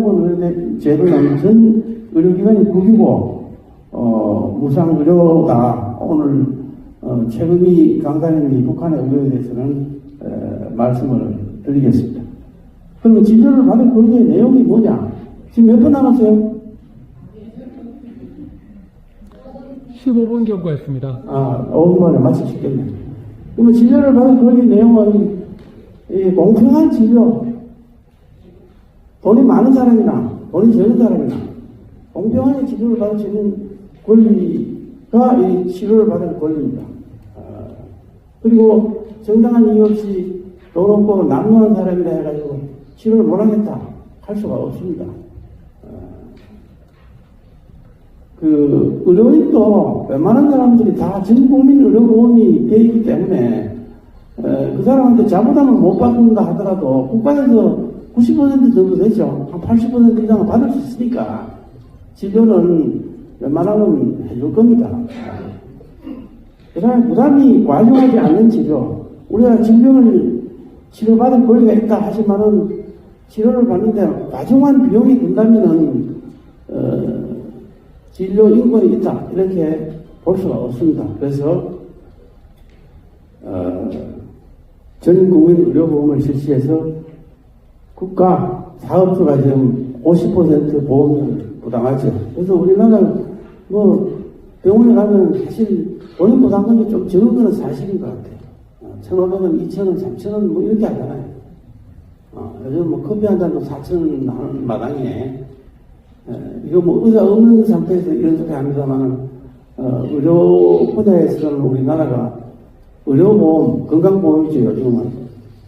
건강보험 제도는 전 의료기관이 국이고 어, 무상 의료다. 오늘 어, 최근희 강사님이 북한의 의료에 대해서는 에, 말씀을 드리겠습니다. 그러면 진료를 받을 권리의 내용이 뭐냐? 지금 몇 분 남았어요? 15분 경과했습니다. 아, 5분 만에 있겠네. 그러면 진료를 받을 권리 내용은 이 공평한 진료, 돈이 많은 사람이나 돈이 적은 사람이나 공평하게 치료를 받을 수 있는 권리가 이 치료를 받을 권리입니다. 아, 그리고 정당한 이유 없이 돈 없고 난무한 사람이라 해가지고 치료를 못하겠다 할 수가 없습니다. 아, 그 의료인도 웬만한 사람들이 다 전 국민 의료보험이 돼 있기 때문에 에, 그 사람한테 잘못하면 못 받는다 하더라도 국가에서 90% 정도 되죠. 한 80% 이상은 받을 수 있으니까 진료는 웬만하면 해줄 겁니다. 그 다음에 부담이 과중하지 않는 치료. 우리가 질병을 치료받을 권리가 있다 하지만은 치료를 받는데 과중한 비용이 든다면은 어, 진료 인권이 있다 이렇게 볼 수가 없습니다. 그래서 어, 전 국민 의료보험을 실시해서 국가 사업주가 지금 50% 보험료를 부담하죠. 그래서 우리나라 뭐 병원에 가면 사실 본인 부담금이 좀 적은 거는 사실인 것 같아요. 1,500원, 2,000원, 3,000원 뭐 이렇게 하잖아요. 어, 요즘 뭐 커피 한 잔도 4,000원 하는 마당에 에, 이거 뭐 의사 없는 상태에서 이런 소리 합니다만은 어, 의료 분야에서는 우리나라가 의료보험, 건강보험이죠 요즘은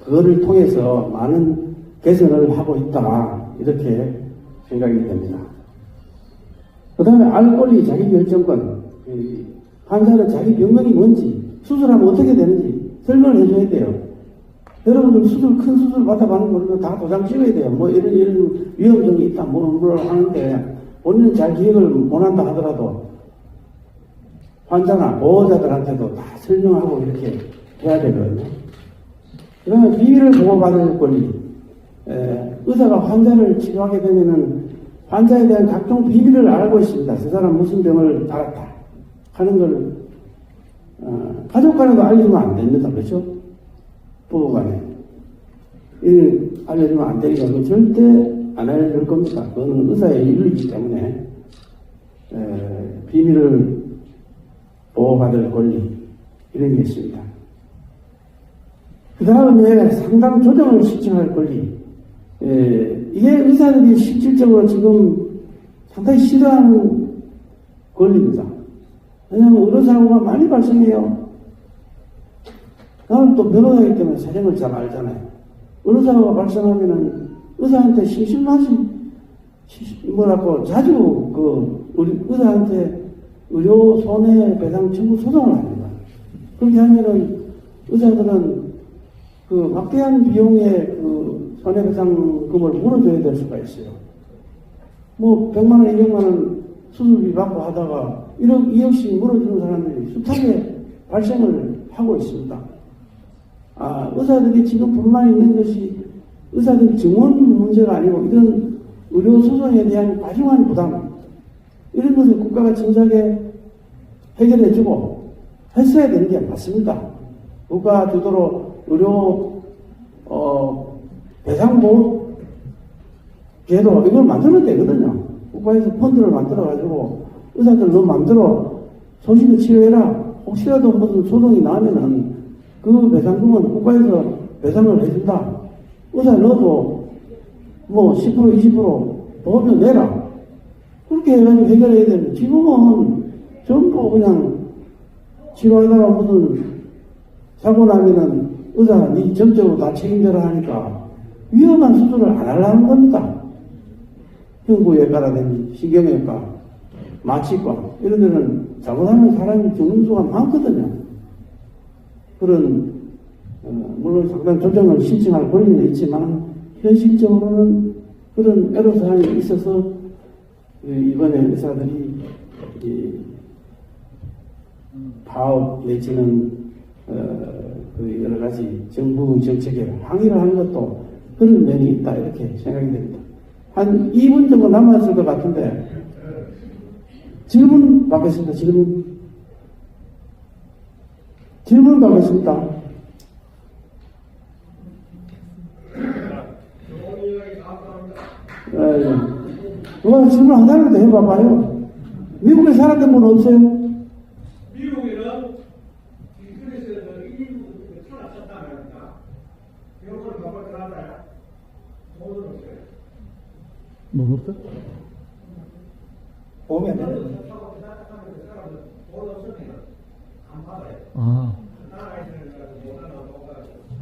그거를 통해서 많은 개선을 하고 있다 이렇게 생각이 됩니다. 그 다음에 알 권리 자기 결정권 이 환자는 자기 병명이 뭔지 수술하면 어떻게 되는지 설명을 해줘야 돼요. 여러분들 수술 큰 수술 받아가는 거는 다 도장 찍어야 돼요. 뭐 이런 이런 위험성이 있다 뭐뭘 하는데 본인은 잘 기억을 못한다 하더라도 환자나 보호자들한테도 다 설명하고 이렇게 해야 되거든요. 그러면 비밀을 보호받을 권리. 에, 의사가 환자를 치료하게 되면은 환자에 대한 각종 비밀을 알고 있습니다. 저 사람 무슨 병을 앓았다 하는 걸 어, 가족 간에도 알리면 안 됩니다. 그렇죠? 부부 간에. 이 알려주면 안 되니까 그 절대 안 알려줄 겁니다. 그거는 의사의 인류이기 때문에 에, 비밀을 보호받을 권리 이런 게 있습니다. 그 다음에 상담 조정을 신청할 권리. 에, 이게 의사들이 실질적으로 지금 상당히 싫어하는 권리입니다. 왜냐하면 의료사고가 많이 발생해요. 나는 또 변호사이기 때문에 사정을 잘 알잖아요. 의료사고가 발생하면은 의사한테 심심하지, 뭐라고 자주 그 우리 의사한테 의료 손해배상 청구 소송을 합니다. 그렇게 하면은 의사들은 그 막대한 비용의 그 손해배상금을 물어줘야 될 수가 있어요. 뭐 100만 원, 200만 원 수술비 받고 하다가 1억, 2억씩 물어주는 사람들이 숱하게 발생을 하고 있습니다. 아, 의사들이 지금 불만이 있는 것이 의사들 증원 문제가 아니고 이런 의료 소송에 대한 과중한 부담 이런 것을 국가가 진작에 해결해주고 했어야 되는 게 맞습니다. 국가 주도로 의료 어, 배상보험 제도 이걸 만들어야 되거든요. 국가에서 펀드를 만들어가지고 의사들 너 마음대로 소식을 치료해라. 혹시라도 무슨 소송이 나면은 그 배상금은 국가에서 배상을 해준다. 의사 너도 뭐 10% 20% 보험료 내라. 그렇게 해가지고 해결해야 되는데 지금은 전부 그냥 치료하다가 무슨 사고 나면은 의사 네 전적으로 다 책임져라 하니까 위험한 수술을 안 하려는 겁니다. 흉부외과라든지 신경외과, 마취과 이런 데는 잘못하면 사람이 죽는 수가 많거든요. 그런 어, 물론 상당 조정을 신청할 권리는 있지만 현실적으로는 그런 애로사항이 있어서 그 이번에 의사들이 이 파업 내지는 어, 그 여러 가지 정부 정책에 항의를 하는 것도 그런 면이 있다 이렇게 생각이 됩니다. 한 2분 정도 남았을 것 같은데 질문 받겠습니다. 질문. 질문 받겠습니다. 예, 예. 누가 질문 것도 해봐봐요. 미국에 살았던 분 없어요? 미국에는 인터넷에서 일부 가볼 사람들 돈은 없어요. 뭐 없어? 보면 그. 아.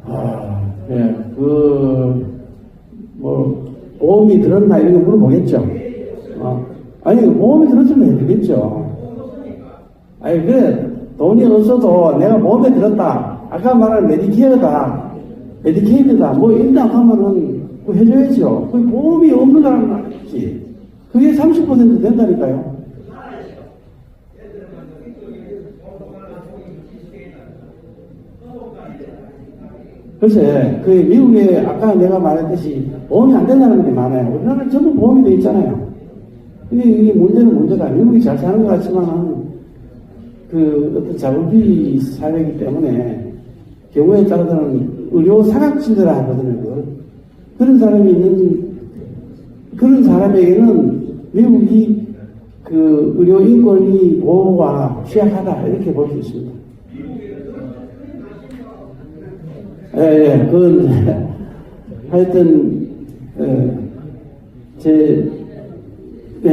아, 예, 그, 뭐, 보험이 들었나 이런 거 물어보겠죠. 어. 아니, 보험이 들었으면 해주겠죠. 아니, 그래, 돈이 없어도 내가 보험에 들었다. 아까 말한 메디케어다. 메디케이드다. 뭐, 인당 하면은 해줘야죠. 그 보험이 없는 사람은 아니지. 그게 30% 된다니까요. 글쎄, 그 미국에 아까 내가 말했듯이 보험이 안 되는 사람들이 많아요. 우리나라는 전부 보험이 돼 있잖아요. 이게, 이게 문제는 문제다. 미국이 잘 사는 것 같지만은 그 어떤 자본주의 사회이기 때문에 경우에 따라서는 의료 사각지대라 하거든요. 그걸. 그런 사람이 있는 그런 사람에게는 미국이 그 의료 인권이 보호가 취약하다 이렇게 볼 수 있습니다. 예, 예, 그건, 하여튼, 예, 제, 예,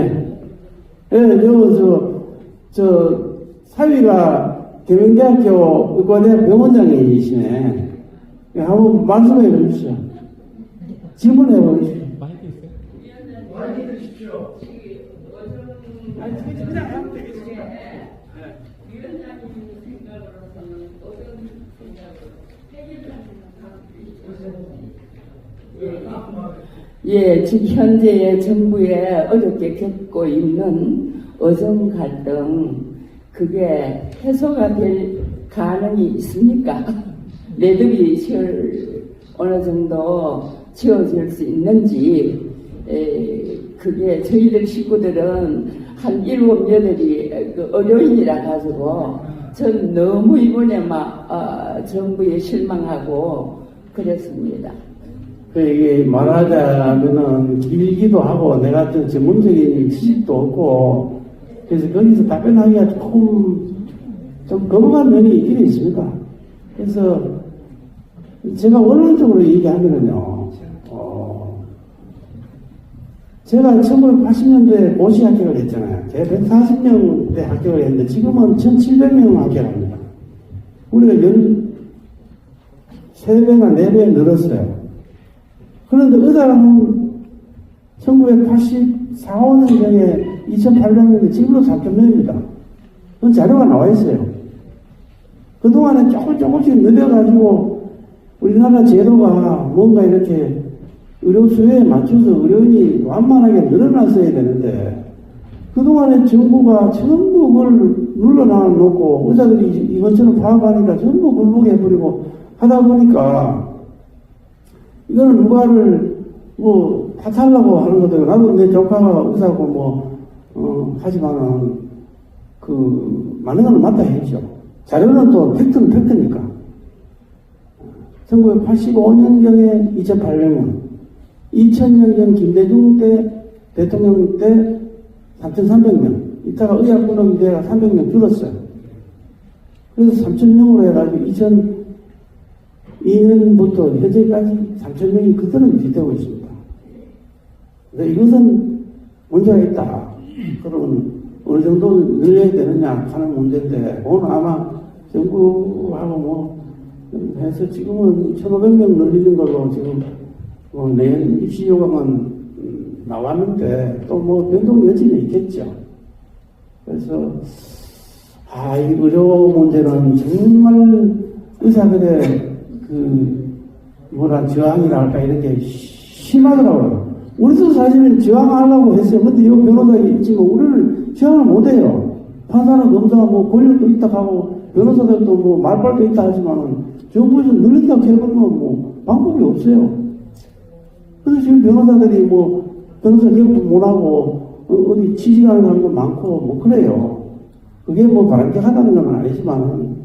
예, 저, 저, 저, 사위가 경영대학교 의과대 병원장이시네. 예, 한번 말씀해 보십시오. 질문해 보십시오. 마이크 있어요? 많이 드십시오. 예, 지금 현재의 정부에 어렵게 겪고 있는 어정 갈등 그게 해소가 될 가능이 있습니까? 매듭이 절 어느 정도 지어질 수 있는지 에, 그게 저희들 식구들은 한 일곱 여덟이 그 의료인이라 가지고 전 너무 이번에 막 어, 정부에 실망하고 그랬습니다. 그 이게 말하자면은 길기도 하고 내가 어떤 전문적인 지식도 없고 그래서 거기서 답변하기가 조금 좀 거부감 면이 있긴 있습니다. 그래서 제가 원론적으로 얘기하면은요, 어, 제가 1980년도에 고시 합격을 했잖아요. 제가 140명대 합격을 했는데 지금은 1700명 합격합니다. 우리가 연, 3배나 4배 늘었어요. 그런데 의사는 1984, 5년경에 2,800명인데 지금도 3,000명입니다. 그건 자료가 나와 있어요. 그동안에 조금 조금씩 늘려가지고 우리나라 제도가 뭔가 이렇게 의료 수요에 맞춰서 의료인이 완만하게 늘어났어야 되는데 그동안에 정부가 전부 그걸 눌러놔 놓고 의사들이 이것처럼 파악하니까 전부 굴복해 버리고 하다 보니까 이거는 누가를 뭐 탓하려고 하는 것도 나도 내 조카가 의사고 뭐 어, 하지만은 그 많은 건 맞다 했죠. 자료는 또 팩트는 팩트니까. 1985년경에 2,800명, 2000년경 김대중 때 대통령 때 3,300명, 이따가 의학분업대가 300명 줄었어요. 그래서 3,000명으로 해가지고 2002년부터 현재까지 3,000명이 그대로 유지되고 있습니다. 근데 이것은 문제가 있다. 그러면 어느 정도 늘려야 되느냐 하는 문제인데, 오늘 아마 뭐 해서 지금은 1,500명 늘리는 걸로 지금 뭐 내년 입시 요강은 음, 나왔는데 또 뭐 변동 여지는 있겠죠. 그래서 아, 이 의료 문제는 정말 의사들의 그 뭐라 저항이라 할까 이런 게 심하더라고요. 우리도 사실은 저항하려고 했어요. 근데 이 변호사 있지만 우리는 저항을 못해요. 판사나 검사 뭐 권력도 있다 하고 변호사들도 뭐 말발도 있다 하지만은 정부에서 늘린다고 해보면 뭐 방법이 없어요. 그래서 지금 변호사들이 뭐 변호사 기억도 못하고 어, 어디 취직하는 사람도 많고 뭐 그래요. 그게 뭐 바람직하다는 건 아니지만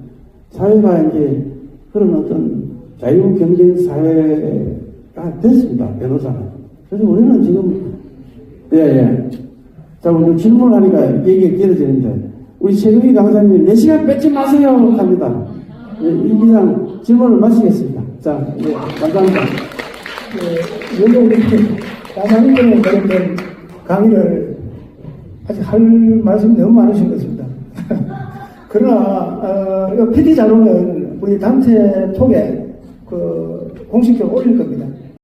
사회가 이제 그런 어떤 자유 경쟁 사회가 됐습니다. 변호사는. 그래서 우리는 지금 예, 예. 자, 오늘 질문하니까 얘기가 길어지는데, 우리 최근희 강사님, 4시간 뺏지 마세요! 합니다. 예, 이 이상 질문을 마치겠습니다. 자, 예, 감사합니다. 그, 여기 우리 야상님에 관련된 강의를 아직 할 말씀이 너무 많으신 것 같습니다. 그러나, 어, 이 PD 자료는 우리 단체 톡에 그 공식적으로 올릴 겁니다.